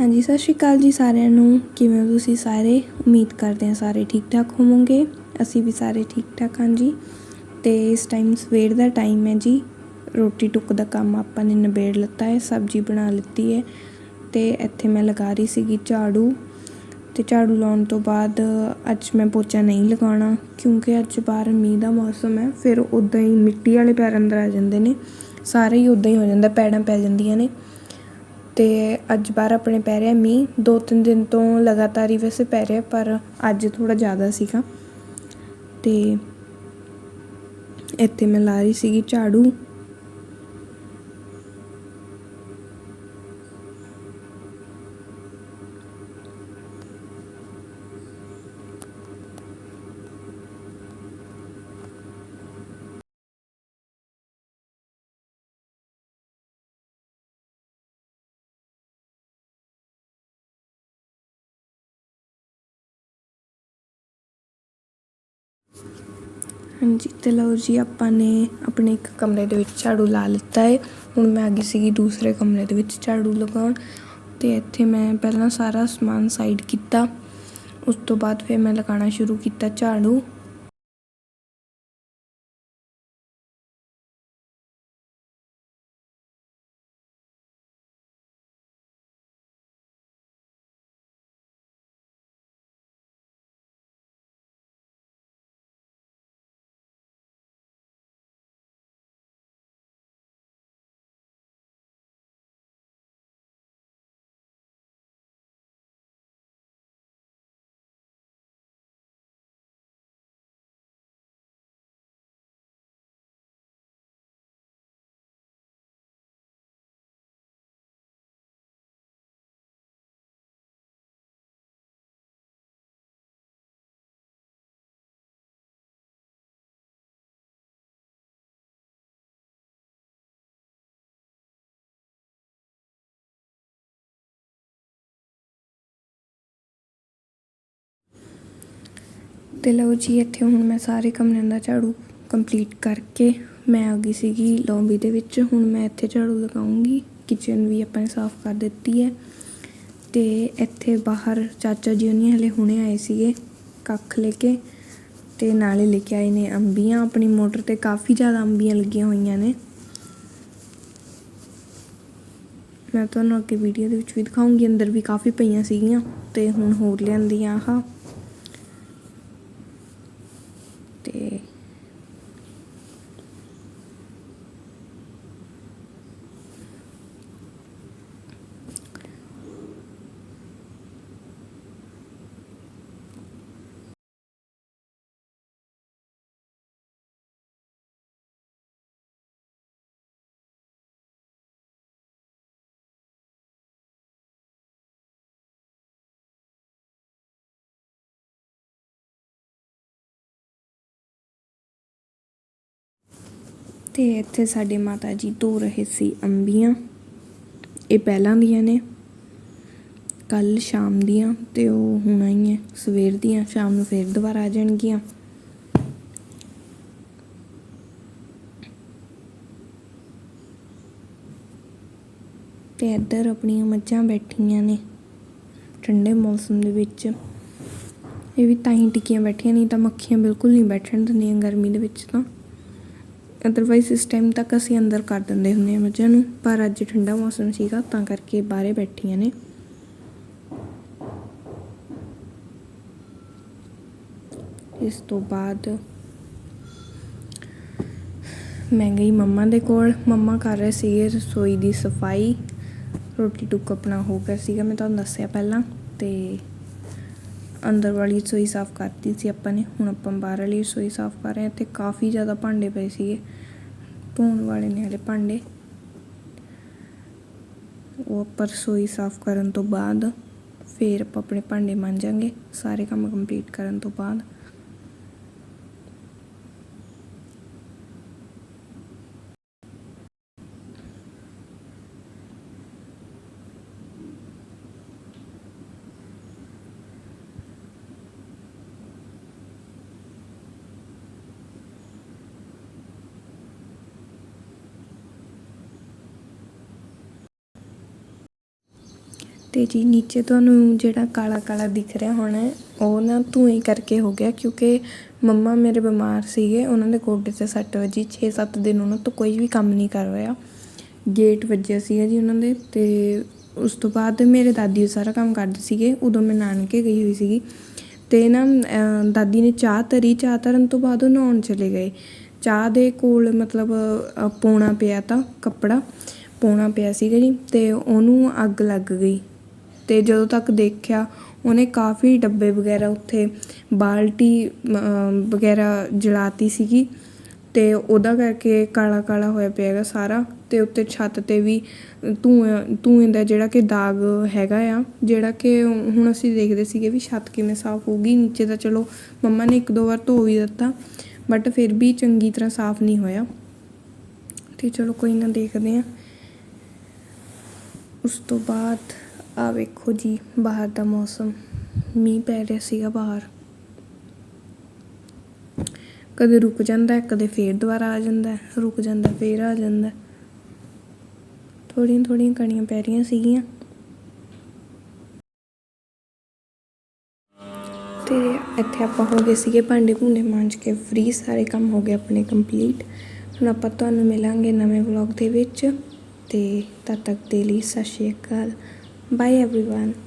ਹਾਂਜੀ, ਸਤਿ ਸ਼੍ਰੀ ਅਕਾਲ ਜੀ ਸਾਰਿਆਂ ਨੂੰ। ਕਿਵੇਂ ਤੁਸੀਂ ਸਾਰੇ? ਉਮੀਦ ਕਰਦੇ ਹਾਂ ਸਾਰੇ ਠੀਕ ਠਾਕ ਹੋਵੋਗੇ। ਅਸੀਂ ਵੀ ਸਾਰੇ ਠੀਕ ਠਾਕ ਹਾਂ ਜੀ। ਤੇ ਇਸ ਟਾਈਮ ਸਵੇਰ ਦਾ ਟਾਈਮ ਹੈ ਜੀ। ਰੋਟੀ ਟੁੱਕ ਦਾ ਕੰਮ ਆਪਾਂ ਨੇ ਨਿਬੇੜ ਲਿੱਤਾ ਹੈ, ਸਬਜ਼ੀ ਬਣਾ ਲਿੱਤੀ ਹੈ। ਤੇ ਇੱਥੇ ਮੈਂ ਲਗਾ ਰਹੀ ਸੀਗੀ ਝਾੜੂ। ਤੇ ਝਾੜੂ ਲਾਉਣ ਤੋਂ ਬਾਅਦ ਅੱਜ ਮੈਂ ਪੋਚਾ ਨਹੀਂ ਲਗਾਉਣਾ, ਕਿਉਂਕਿ ਅੱਜ ਬਾਹਰ ਮੀਂਹ ਦਾ ਮੌਸਮ ਹੈ। ਫਿਰ ਉਦਾਂ ਹੀ ਮਿੱਟੀ ਵਾਲੇ ਪੈਰ ਅੰਦਰ ਆ ਜਾਂਦੇ ਨੇ। ਸਾਰੇ ਹੀ ਉਦਾਂ ਹੀ ਹੋ ਜਾਂਦਾ, ਪੈੜਾਂ ਪੈ ਜਾਂਦੀਆਂ ਨੇ। ਅਤੇ ਅੱਜ ਬਾਹਰ ਆਪਣੇ ਪੈ ਰਿਹਾ ਮੀਂਹ। ਦੋ ਤਿੰਨ ਦਿਨ ਤੋਂ ਲਗਾਤਾਰ ਹੀ ਵੈਸੇ ਪੈ ਰਿਹਾ, ਪਰ ਅੱਜ ਥੋੜ੍ਹਾ ਜ਼ਿਆਦਾ ਸੀਗਾ। ਅਤੇ ਇੱਥੇ ਮੈਂ ਲਾ ਰਹੀ ਸੀਗੀ ਝਾੜੂ। ਹਾਂਜੀ, ਤੇ ਲਓ ਜੀ, ਆਪਾਂ ਨੇ ਆਪਣੇ ਇੱਕ ਕਮਰੇ ਦੇ ਵਿੱਚ ਝਾੜੂ ਲਾ ਲਿੱਤਾ ਹੈ ਹੁਣ ਮੈਂ ਆ ਗਈ ਸੀਗੀ ਦੂਸਰੇ ਕਮਰੇ ਦੇ ਵਿੱਚ ਝਾੜੂ ਲਗਾਉਣ। ਤੇ ਇੱਥੇ ਮੈਂ ਪਹਿਲਾਂ ਸਾਰਾ ਸਮਾਨ ਸਾਈਡ ਕੀਤਾ। ਉਸ ਤੋਂ ਬਾਅਦ ਫਿਰ ਮੈਂ ਲਗਾਉਣਾ ਸ਼ੁਰੂ ਕੀਤਾ ਝਾੜੂ। ਤੇ ਲਓ ਜੀ, ਇੱਥੇ ਹੁਣ ਮੈਂ ਸਾਰੇ ਕਮਰਿਆਂ ਦਾ ਝਾੜੂ ਕੰਪਲੀਟ ਕਰਕੇ ਮੈਂ ਆ ਗਈ ਸੀਗੀ ਲੌਬੀ ਦੇ ਵਿੱਚ। ਹੁਣ ਮੈਂ ਇੱਥੇ ਝਾੜੂ ਲਗਾਉਂਗੀ। ਕਿਚਨ ਵੀ ਆਪਾਂ ਨੇ ਸਾਫ਼ ਕਰ ਦਿੱਤੀ ਹੈ। ਤੇ ਇੱਥੇ ਬਾਹਰ ਚਾਚਾ ਜੀ ਉਹਨੀ ਹਲੇ ਹੁਣੇ ਆਏ ਸੀਗੇ ਕੱਖ ਲੈ ਕੇ। ਤੇ ਨਾਲੇ ਲੈ ਕੇ ਆਏ ਨੇ ਅੰਬੀਆਂ। ਆਪਣੀ ਮੋਟਰ ਤੇ ਕਾਫੀ ਜ਼ਿਆਦਾ ਅੰਬੀਆਂ ਲੱਗੀਆਂ ਹੋਈਆਂ ਨੇ। ਮੈਂ ਤੁਹਾਨੂੰ ਅੱਗੇ ਵੀਡੀਓ ਦੇ ਵਿੱਚ ਵੀ ਦਿਖਾਉਂਗੀ। ਅੰਦਰ ਵੀ ਕਾਫੀ ਪਈਆਂ ਸੀਗੀਆਂ ਤੇ ਹੁਣ ਹੋਰ ਲਿਆਂਦੀਆਂ ਆਹ। ਤੇ ਤੇ ਇੱਥੇ ਸਾਡੇ ਮਾਤਾ ਜੀ ਧੋ ਰਹੇ ਸੀ ਅੰਬੀਆਂ। ਇਹ ਪਹਿਲਾਂ ਦੀਆਂ ਨੇ। ਕੱਲ ਸ਼ਾਮ ਦੀਆਂ ਤੇ ਉਹ ਹੁਣ ਆਈਆਂ ਸਵੇਰ ਦੀਆਂ, ਸ਼ਾਮ ਨੂੰ ਫੇਰ ਦੁਬਾਰਾ ਆ ਜਾਣਗੀਆਂ। ਤੇ ਇੱਧਰ ਆਪਣੀਆਂ ਮੱਝਾਂ ਬੈਠੀਆਂ ਨੇ, ਠੰਡੇ ਮੌਸਮ ਦੇ ਵਿੱਚ। ਇਹ ਵੀ ਤਾਂ ਹੀ ਟਿਕੀਆਂ ਬੈਠੀਆਂ, ਨਹੀਂ ਤਾਂ ਮੱਖੀਆਂ ਬਿਲਕੁਲ ਨਹੀਂ ਬੈਠਣ ਦਿੰਦੀਆਂ ਗਰਮੀ ਦੇ ਵਿੱਚ ਤਾਂ। ਅਦਰਵਾਈਜ਼ ਇਸ ਟਾਈਮ ਤੱਕ ਅਸੀਂ ਅੰਦਰ ਕਰ ਦਿੰਦੇ ਹੁੰਦੇ ਹਾਂ ਮੱਝਾਂ ਨੂੰ, ਪਰ ਅੱਜ ਠੰਡਾ ਮੌਸਮ ਸੀਗਾ, ਤਾਂ ਕਰਕੇ ਬਾਹਰੇ ਬੈਠੀਆਂ ਨੇ। ਇਸ ਤੋਂ ਬਾਅਦ ਮੈਂ ਗਈ ਮੰਮਾ ਦੇ ਕੋਲ। ਮੰਮਾ ਕਰ ਰਹੇ ਸੀਗੇ ਰਸੋਈ ਦੀ ਸਫ਼ਾਈ। ਰੋਟੀ ਟੁੱਕ ਆਪਣਾ ਹੋ ਗਿਆ ਸੀਗਾ, ਮੈਂ ਤੁਹਾਨੂੰ ਦੱਸਿਆ ਪਹਿਲਾਂ, ਤੇ ਅੰਦਰ ਵਾਲੀ ਰਸੋਈ ਸਾਫ਼ ਕਰਤੀ ਸੀ ਆਪਾਂ ਨੇ। ਹੁਣ ਆਪਾਂ ਬਾਹਰ ਵਾਲੀ ਰਸੋਈ ਸਾਫ਼ ਕਰ ਰਹੇ ਹਾਂ। ਇੱਥੇ ਕਾਫੀ ਜ਼ਿਆਦਾ ਭਾਂਡੇ ਪਏ ਸੀਗੇ। ਧੋਣ ਵਾਲੇ ਨੇ ਹਲੇ ਭਾਂਡੇ। ਉਹ ਆਪਾਂ ਰਸੋਈ ਸਾਫ਼ ਕਰਨ ਤੋਂ ਬਾਅਦ ਫਿਰ ਆਪਾਂ ਆਪਣੇ ਭਾਂਡੇ ਮਾਂਜਾਂਗੇ। ਸਾਰੇ ਕੰਮ ਕੰਪਲੀਟ ਕਰਨ ਤੋਂ ਬਾਅਦ। ਤੇ ਜੀ ਨੀਚੇ ਤੁਹਾਨੂੰ ਜਿਹੜਾ ਕਾਲਾ ਕਾਲਾ ਦਿਖ ਰਿਹਾ ਹੋਣਾ ਉਹ ਨਾ ਧੂਏ ਕਰਕੇ ਹੋ ਗਿਆ ਕਿਉਂਕਿ ਮੰਮਾ ਮੇਰੇ ਬਿਮਾਰ ਸੀਗੇ ਉਹਨਾਂ ਦੇ ਗੋਡੇ ਤੇ ਸੱਟ ਵੱਜੀ 6-7 ਦਿਨ ਉਹਨਾਂ ਤੋਂ ਕੋਈ ਵੀ ਕੰਮ ਨਹੀਂ ਕਰ ਰਿਹਾ। ਗੇਟ ਵੱਜਿਆ ਸੀਗਾ ਜੀ ਉਹਨਾਂ ਦੇ ਤੇ ਉਸ ਤੋਂ ਬਾਅਦ ਮੇਰੇ ਦਾਦੀ ਸਾਰਾ ਕੰਮ ਕਰਦੇ ਸੀਗੇ ਉਦੋਂ ਮੈਂ ਨਾਨਕੇ ਗਈ ਹੋਈ ਸੀਗੀ। ਤੇ ਨਾ ਦਾਦੀ ਨੇ ਚਾਹ ਧਰੀ ਚਾਹ ਧਰਨ ਤੋਂ ਬਾਅਦ ਉਹ ਨਹਾਉਣ ਚਲੇ ਗਏ। ਚਾਹ ਦੇ ਕੋਲ ਮਤਲਬ ਅਹ, ਪਿਆ ਤਾਂ ਕੱਪੜਾ ਪੌਣਾ ਪਿਆ ਸੀਗਾ ਜੀ ਤੇ ਉਹਨੂੰ ਅੱਗ ਲੱਗ ਗਈ। ਤੇ ਜਦੋਂ ਤੱਕ ਦੇਖਿਆ, ਉਹਨੇ ਕਾਫੀ ਡੱਬੇ ਵਗੈਰਾ ਉੱਥੇ, ਬਾਲਟੀ ਵਗੈਰਾ ਜਲਾਤੀ ਸੀਗੀ ਤੇ ਉਹਦਾ ਕਰਕੇ ਕਾਲਾ ਕਾਲਾ ਹੋਇਆ ਪਿਆ ਹੈਗਾ ਸਾਰਾ ਤੇ ਉੱਤੇ ਛੱਤ ਤੇ ਵੀ ਧੂਆਂ ਧੂਏ ਦਾ ਜਿਹੜਾ ਕਿ ਦਾਗ ਹੈਗਾ ਆ, ਜਿਹੜਾ ਕਿ ਹੁਣ ਅਸੀਂ ਦੇਖਦੇ ਸੀਗੇ ਵੀ ਛੱਤ ਕਿਵੇਂ ਸਾਫ਼ ਹੋਊਗੀ, ਨੀਚੇ ਤਾਂ ਚਲੋ ਮੰਮਾ ਨੇ ਇੱਕ ਦੋ ਵਾਰ ਧੋ ਵੀ ਦਿੱਤਾ, ਬਟ ਫਿਰ ਵੀ ਚੰਗੀ ਤਰ੍ਹਾਂ ਸਾਫ਼ ਨਹੀਂ ਹੋਇਆ। ਤੇ ਚਲੋ ਕੋਈ ਨਾ ਦੇਖਦੇ ਆ ਉਸ ਤੋਂ ਬਾਅਦ ਆ ਵੇਖੋ ਜੀ ਬਾਹਰ ਦਾ ਮੌਸਮ। ਮੀਂਹ ਪੈ ਰਿਹਾ ਸੀਗਾ ਬਾਹਰ। ਕਦੇ ਰੁਕ ਜਾਂਦਾ ਕਦੇ ਫੇਰ ਦੁਬਾਰਾ ਆ ਜਾਂਦਾ ਰੁਕ ਜਾਂਦਾ ਹੈ, ਫੇਰ ਆ ਜਾਂਦਾ। ਹੈ। ਥੋੜ੍ਹੀਆਂ ਥੋੜ੍ਹੀਆਂ ਕਣੀਆਂ ਪੈ ਰਹੀਆਂ ਸੀਗੀਆਂ। ਤੇ ਇੱਥੇ ਆਪਾਂ ਹੋ ਗਏ ਸੀਗੇ ਭਾਂਡੇ ਭੂੰਡੇ ਮਾਂਜ ਕੇ ਫ੍ਰੀ ਸਾਰੇ ਕੰਮ ਹੋ ਗਏ ਆਪਣੇ ਕੰਪਲੀਟ ਹੁਣ ਆਪਾਂ ਤੁਹਾਨੂੰ ਮਿਲਾਂਗੇ ਨਵੇਂ ਵਲੌਗ ਦੇ ਵਿੱਚ। ਤੇ ਤਦ ਤੱਕ ਦੇ ਲਈ ਸਤਿ ਸ਼੍ਰੀ ਅਕਾਲ। Bye everyone.